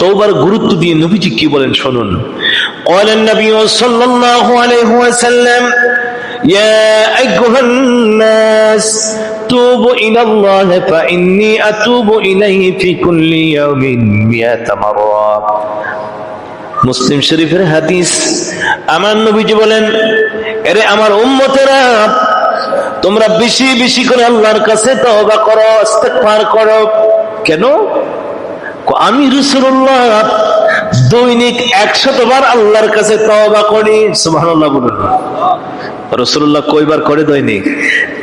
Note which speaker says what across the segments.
Speaker 1: তওবার গুরুত্ব দিয়ে নবীজি কি বলেন শুনুন قال النبي صلى الله عليه وسلم يا أيها الناس توبوا إلى الله فإني أتوب إليه في كل يوم مئة مرة মুসলিম শরীফের হাদিস আমার নবীজি বলেন এরে আমার উম্মতেরা তোমরা বেশি বেশি করে আল্লাহর কাছে তওবা করো ইস্তেগফার করো কেন আমি রসুল্লাহ দৈনিক একশত বার আল্লাহর কাছে তওবা করি, সুবহানাল্লাহ বলুন। রসুল্লাহ কয়বার করে দৈনিক?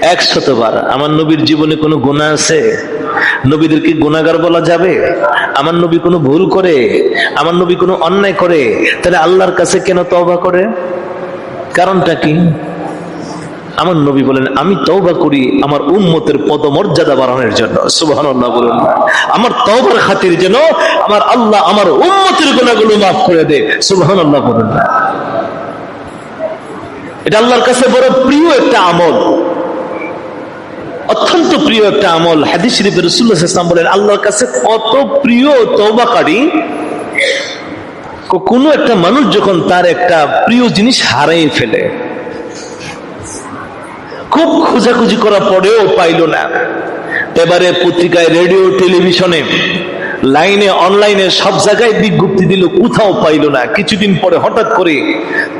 Speaker 1: একশত বার আমার নবীর জীবনে কোনো গুণা আছে? নবীদেরকে গুণাগার বলা যাবে? আমার নবী কোনো ভুল করে? আমার নবী কোনো অন্যায় করে? তাহলে আল্লাহর কাছে কেন তওবা করে? কারণটা কি? আমার নবী বলেন, আমি তওবা করি আমার উম্মতের পদমর্যাদা বাড়ানোর জন্য। সুবহানাল্লাহ বলুন। আমার তওবার খাতির যেন আমার আল্লাহ আমার উম্মতের গুনাহগুলো মাফ করে দে সুবহানাল্লাহ বলুন। এটা আল্লাহর কাছে বড় প্রিয় একটা আমল। অত্যন্ত প্রিয় একটা আমল। হাদিস শরীফে রাসূলুল্লাহ সাল্লাল্লাহু বলেন, আল্লাহর কাছে কত প্রিয় তওবাকারী? কোনো একটা মানুষ যখন তার একটা প্রিয় জিনিস হারিয়ে ফেলে খুব খোঁজাখুঁজি করার পরেও পাইল না। এবারে পত্রিকায়, রেডিও, টেলিভিশনে, লাইনে, অনলাইনে সব জায়গায় বিজ্ঞপ্তি দিল, কোথাও পাইল না। কিছুদিন পরে হঠাৎ করে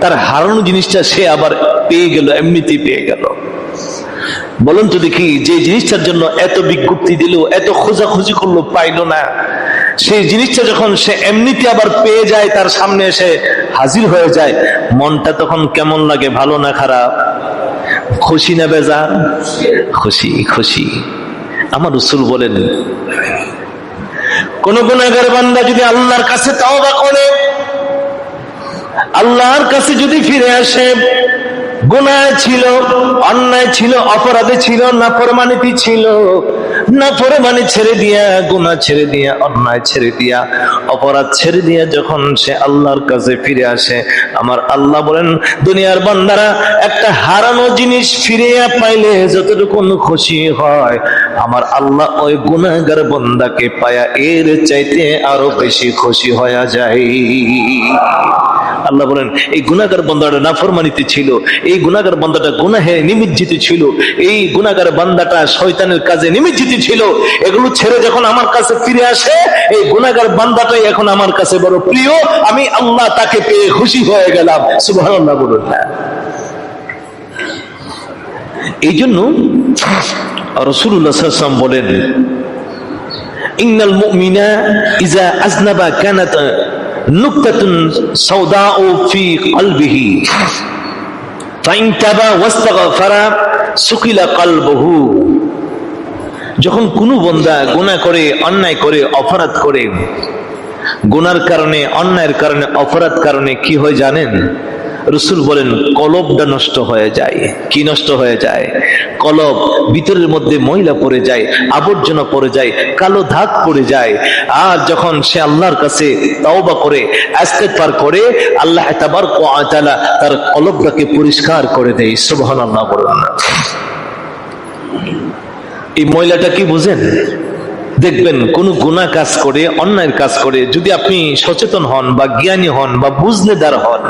Speaker 1: তার হারানো জিনিসটা সে আবার পেয়ে গেল, এমনিতেই পেয়ে গেল। বলুন তো দেখি, যে জিনিসটার জন্য এত বিজ্ঞপ্তি দিল, এত খোঁজাখুঁজি করল, পাইল না। সেই জিনিসটা যখন সে এমনিতে আবার পেয়ে যায়, তার সামনে এসে হাজির হয়ে যায়, মনটা তখন কেমন লাগে, ভালো না খারাপ? খুশি না বেজার? খুশি খুশি। আমার রসুল বলেন, কোন গুণাগার বান্দা যদি আল্লাহর কাছে তাওবা করে, আল্লাহর কাছে যদি ফিরে আসে গুনায় ছিল, অন্যায় ছিল, অপরাধে ছিল না প্রমাণিত ছিল না ফরমানি ছেড়ে দিয়া, গুনাহ ছেড়ে দিয়া, অন্যায় ছেড়ে দিয়া, অপরাধ ছেড়ে দিয়া যখন সে আল্লাহর কাছে ফিরে আসে, আমার আল্লাহ বলেন, দুনিয়ার বান্দারা, একটা হারানো জিনিস ফিরিয়া পাইলে যতটুকু খুশি হয়, আমার আল্লাহ ওই গুনাহগার বান্দাকে পায়া এর চাইতে আরও বেশি খুশি হয়ে যায়। আল্লাহ বলেন, এই গুনাগার বান্দাটা নাফরমানিতে ছিল, এই গুনাগার বান্দাটা গুনাহে নিমজ্জিত ছিল, এই গুনাগার বান্দাটা শয়তানের কাজে নিমজ্জিত ছিল, এগুলো ছেড়ে যখন আমার কাছে ফিরে আসে, এই গুনাগার বান্দাটাই এখন আমার কাছে বড় প্রিয়, আমি আল্লাহ তাকে পেয়ে খুশি হয়ে গেলাম। সুবহানাল্লাহ বলুন। না এই জন্য রসুল্লাহ সাল্লাম বলেন, ইন্নাল মুমিনা ইজা আজনাবা কানাত নুকতাতুন সাউদাউ ফি কলবিহি, ফাইন তাবা ওয়াস্তাগফারা সুকিলা কলবহু। যখন কোনো বন্দা গুনাহ করে, অন্যায় করে, অপরাধ করে, গুনার কারণে, অন্যায়ের কারণে, অপরাধ কারণে কি হয় জানেন? রসুল বলেন, কলবটা নষ্ট হয়ে যায়। কি নষ্ট হয়ে যায়? কলব ভিতরের মধ্যে ময়লা পড়ে যায়, আবর্জনা পড়ে যায়, কালো দাগ পড়ে যায়। আর যখন সে আল্লাহর কাছে তাওবা করে পার করে, আল্লাহ তাবারক ওয়া তার কলবটাকে পরিষ্কার করে দেয়। সুবহানাল্লাহ বলুন না। এই ময়লাটা কি বুঝেন? দেখবেন কোন গুণা কাজ করে, অন্যায়ের কাজ করে, যদি আপনি সচেতন হন বা জ্ঞানী হন বা বুঝনেদার হন,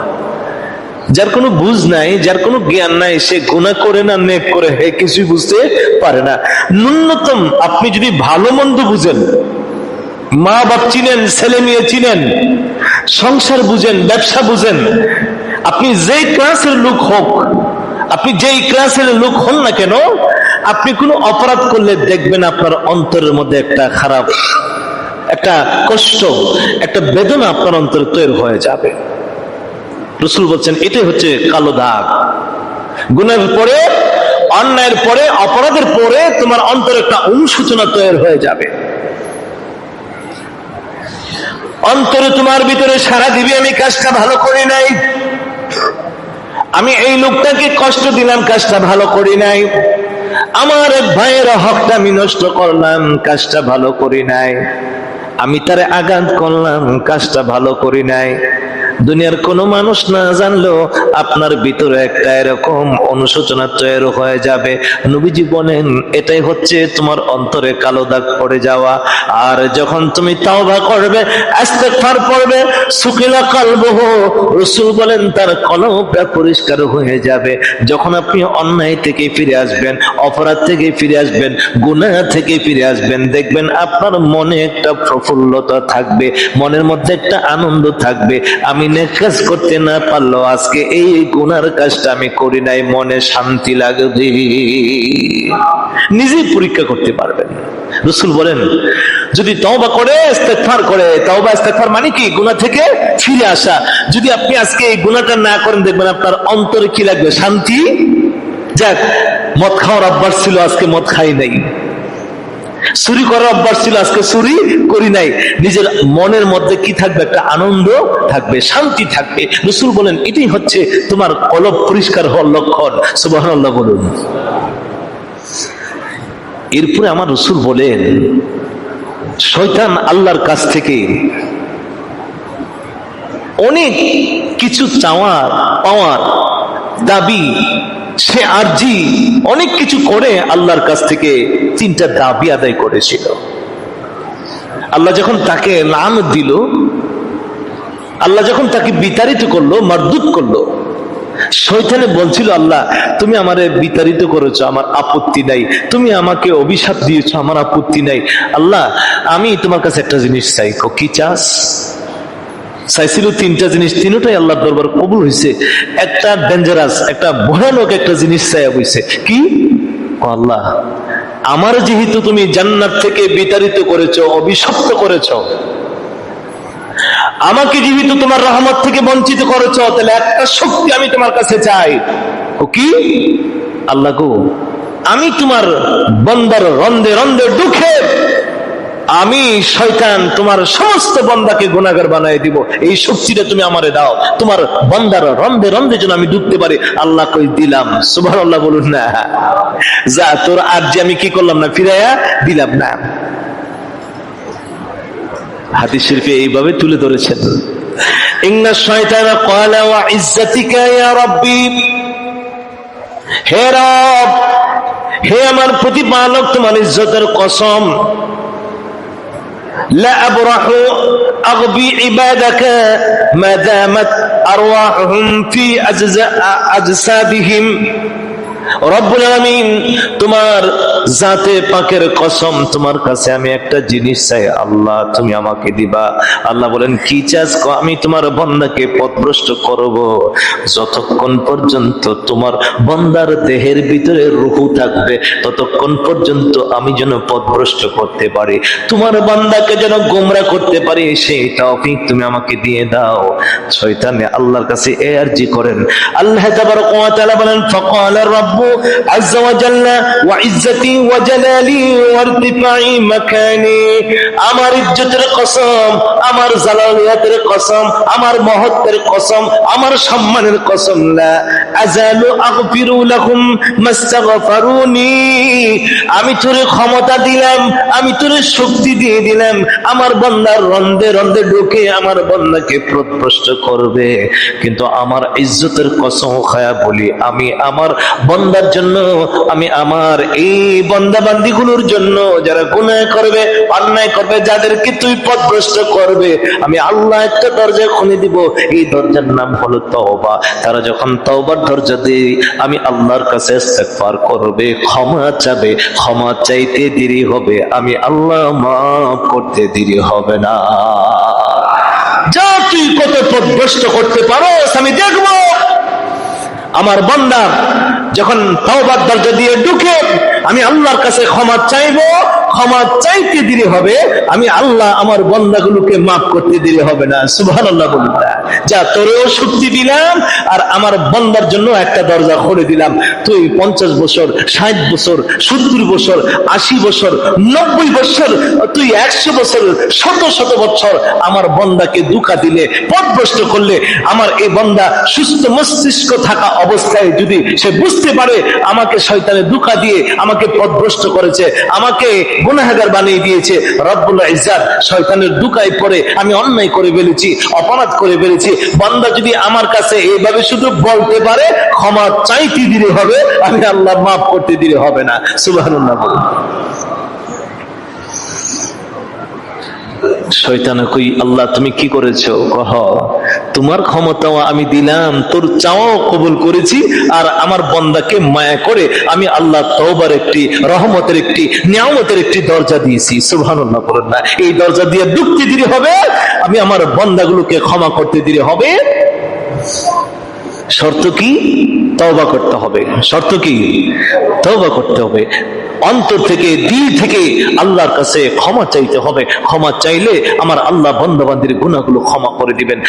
Speaker 1: যার কোনো বুঝ নাই, যার কোনো জ্ঞান নাই, সে গুণা করে না, নেক করে, হে, কিছুই বুঝতে পারে না। ন্যূনতম আপনি যদি ভালো মন্দ বুঝেন, মা বাপ চিনেন, ছেলে মেয়ে চিনেন, সংসার বুঝেন, ব্যবসা বুঝেন, আপনি যেই ক্লাসের লোক হোক, আপনি যেই ক্লাসের লোক হন না কেন আপনি কোনো অপরাধ করলে দেখবেন আপনার অন্তরের মধ্যে একটা খারাপ, একটা কষ্ট, একটা বেদনা আপনার অন্তরে তৈরি হয়ে যাবে। রসুল বলছেন, এটাই হচ্ছে কালো দাগ। গুণের পরে, অন্যায়ের পরে, অপরাধের পরে তোমার অন্তরে একটা অনুশোচনা তৈরি হয়ে যাবে। অন্তরে তোমার ভিতরে সারা দিবি, আমি কাজটা ভালো করি নাই। আমি এই লোকটাকে কষ্ট দিলাম, কাজটা ভালো করি নাই। আমার এক ভাইয়ের হকটা আমি নষ্ট করলাম, কাজটা ভালো করি নাই। আমি তারে আঘাত করলাম, কাজটা ভালো করি নাই। দুনিয়ার কোনো মানুষ না জানলেও আপনার ভিতরে একটা এরকম অনুশোচনা তৈরি হয়ে যাবে। নবীজি বলেন, এটাই হচ্ছে তোমার অন্তরে কালো দাগ পড়ে যাওয়া। আর যখন তুমি তাওবা করবে, ইস্তেগফার পড়বে সুকিলা কালবহ। রসুল বলেন, তার কলবটা পরিষ্কার হয়ে যাবে। যখন আপনি অন্যায় থেকে ফিরে আসবেন, অপরাধ থেকে ফিরে আসবেন, গুনাহ থেকে ফিরে আসবেন, দেখবেন আপনার মনে একটা প্রফুল্লতা থাকবে, মনের মধ্যে একটা আনন্দ থাকবে। আমি নেক কাজ করতে না পারলেও আজকে এই গুনার কাজটা আমি করি নাই, মনে শান্তি লাগবে। নিজেই পরীক্ষা করতে পারবেন। রসুল বলেন, যদি তওবা করে, ইস্তেগফার করে, তওবা মানে কি? গুনাহ থেকে ফিরে আসা। যদি আপনি আজকে এই গুনাহটা না করেন, দেখবেন আপনার অন্তরে কি লাগবে? শান্তি? যাক, মদ খাওয়ার অভ্যাস ছিল, আজকে মদ খাই নাই। চুরি করার অভ্যাস ছিল, আজকে চুরি করি নাই। নিজের মনের মধ্যে কি থাকবে? একটা আনন্দ থাকবে, শান্তি থাকবে। রসুল বলেন, এটাই হচ্ছে তোমার কলব পরিষ্কার হওয়ার লক্ষণ। সুবাহ বলুন। এরপরে আমার রসুল বলেন, শয়তান আল্লাহর কাছ থেকে অনেক কিছু চাওয়ার পাওয়ার দাবি সে আরজি অনেক কিছু করে আল্লাহর কাছ থেকে তিনটা দাবি আদায় করেছিল। আল্লাহ যখন তাকে লাম দিল, আল্লাহ যখন তাকে বিতাড়িত করল মারদুত করল শৈতানে বলছিল, আল্লাহ, তুমি আমারে বিতাড়িত করেছ, আমার আপত্তি নাই। তুমি আমাকে অভিশাপ দিয়েছ, আমার আপত্তি নাই। আল্লাহ, আমি তোমার কাছে একটা জিনিস চাই কি চাস? চাইছিল তিনটা জিনিস, তিনটাই আল্লাহ দরবার কবুল হয়েছে একটা ডেঞ্জারাস একটা ভয়ানক একটা জিনিস চাই হয়েছে কি? আল্লাহ, আমার যেহেতু তুমি জান্নাত থেকে বিতাড়িত করেছ, অভিশপ্ত করেছ, আমাকে যেহেতু তোমার রহমত থেকে বঞ্চিত করেছ, তাহলে একটা শক্তি আমি তোমার কাছে চাই। ও কি? আল্লাহ গো, আমি তোমার বন্দার রন্দে রন্দে ঢুকে আমি শয়তান তোমার সমস্ত বন্দাকে গুণাগার বানাই দিব। এই শক্তিটা তুমি আমারে দাও। তোমার বন্দার রন্দে রন্দে যেন আমি ঢুকতে পারি। আল্লাহ কই দিলাম। সুভান আল্লাহ বলুন না। যা তোর আর যে আমি কি করলাম না, ফিরাইয়া দিলাম না। হাদিস শরীফে এইভাবে তুলে ধরেছেন। ইন্না শয়তানা ক্বালা ওয়া ইজ্জাতিকা ইয়া রাব্বি। হে রব, হে আমার প্রতিপালক, তোমার ইজ্জতের কসম। لا أبرح أغبي عبادك ما دامت أرواحهم في أجسادهم. রব্বুল আলামিন, তোমার জাতে পাকের কসম তোমার কাছে আমি একটা জিনিস চাই। আল্লাহ, তুমি আমাকে দিবা। আল্লাহ বলেন, কি চাস আমি তোমার বন্দাকে পথভ্রষ্ট করব। যতক্ষণ পর্যন্ত তোমার বন্দার দেহের ভিতরে রুহু থাকবে, ততক্ষণ পর্যন্ত আমি যেন পথভ্রষ্ট করতে পারি। তোমার বান্দাকে যেন গোমরা করতে পারি, সেই তৌফিক তুমি আমাকে দিয়ে দাও। শয়তানে আল্লাহর কাছে এ আরজি করেন। আল্লাহ তাবারক ওয়া তাআলা বলেন, ফাকালা রাব্বু আমার ইজ্জতের কসম, আমার জালালিয়াতের কসম, আমার মহত্বের কসম, আমার সম্মানের কসম আমি তোরে ক্ষমতা দিলাম, আমি তোরে শক্তি দিয়ে দিলাম, আমার বন্দার রন্ধে রন্ধে ঢুকে আমার বন্দাকে প্রত্রষ্ট করবে। কিন্তু আমার ইজ্জতের কসম খায়া বলি, আমি আমার বন্দার জন্য, আমি আমার এই বন্দা বান্দিগুলোর জন্য যারা গুনাহ করবে, অন্যায় করবে, যাদেরকে তুই পথভ্রষ্ট করবে, আমি আল্লাহ একটা দরজা খুলে দিব। এই দরজার নাম হলো তওবা। তারা যখন তওবার দরজা দেই আমি আল্লাহর কাছে ইস্তেগফার করবে, ক্ষমা চাবে। ক্ষমা চাইতে দেরি হবে, আমি আল্লাহ মাফ করতে দেরি হবে না। যা তুই কত পথভ্রষ্ট করতে পারো আমি দেখব। আমার বান্দা যখন তাওবার দরজা দিয়ে ঢুকে আমি আল্লাহর কাছে ক্ষমা চাইব ক্ষমা চাইতে দিলে হবে, আমি আল্লাহ আমার বন্দাগুলোকে মাফ করতে দিলে হবে না সুবহানাল্লাহ বলুন না। যা তোরেও শক্তি দিলাম, আর আমার বন্দার জন্য একটা দরজা খুলে দিলাম তুই পঞ্চাশ বছর, ষাট বছর, সত্তর বছর, আশি বছর, নব্বই বছর, তুই একশো বছর, শত শত বছর আমার বন্দাকে দুঃখা দিলে, পথভ্রষ্ট করলে, আমার এই বন্দা সুস্থ মস্তিষ্ক থাকা অবস্থায় যদি সে বুঝতে পারে, আমাকে শয়তানে দুঃখা দিয়ে, আমাকে পথভ্রষ্ট করেছে, আমাকে গুনাহগার বানিয়ে দিয়েছে। রব্বুল ইজ্জাত শয়তানের দুকায় পড়ে আমি অন্যায় করে ফেলেছি, অপরাধ করে ফেলেছি। বান্দা যদি আমার কাছে এইভাবে শুধু বলতে পারে, ক্ষমা চাইতে দিলে হবে, আমি আল্লাহ মাফ করতে দিলে হবে না। সুবহানাল্লাহ বলুন। শয়তানে কই, আল্লাহ তুমি কি করেছ? কহ। তোমার ক্ষমতাও আমি দিলাম, তোর চাওয়াও কবুল করেছি, আর আমার বন্দাকে মায়া করে আমি আল্লাহ তওবার একটি, রহমতের একটি, নিয়ামতের একটি দরজা দিয়েছি। সুবহানাল্লাহ বলেন না, এই দরজা দিয়ে দুঃখতে দিলে হবে, আমি আমার বন্দাগুলোকে ক্ষমা করতে দিলে হবে। শর্ত কি? তওবা করতে হবে। শর্ত কি? তওবা করতে হবে। অন্তর থেকে, দিল থেকে আল্লাহর কাছে ক্ষমা চাইতে হবে। ক্ষমা চাইলে আমার আল্লাহ বন্ধবান্ধীর গুণাগুলো ক্ষমা করে দিবেন।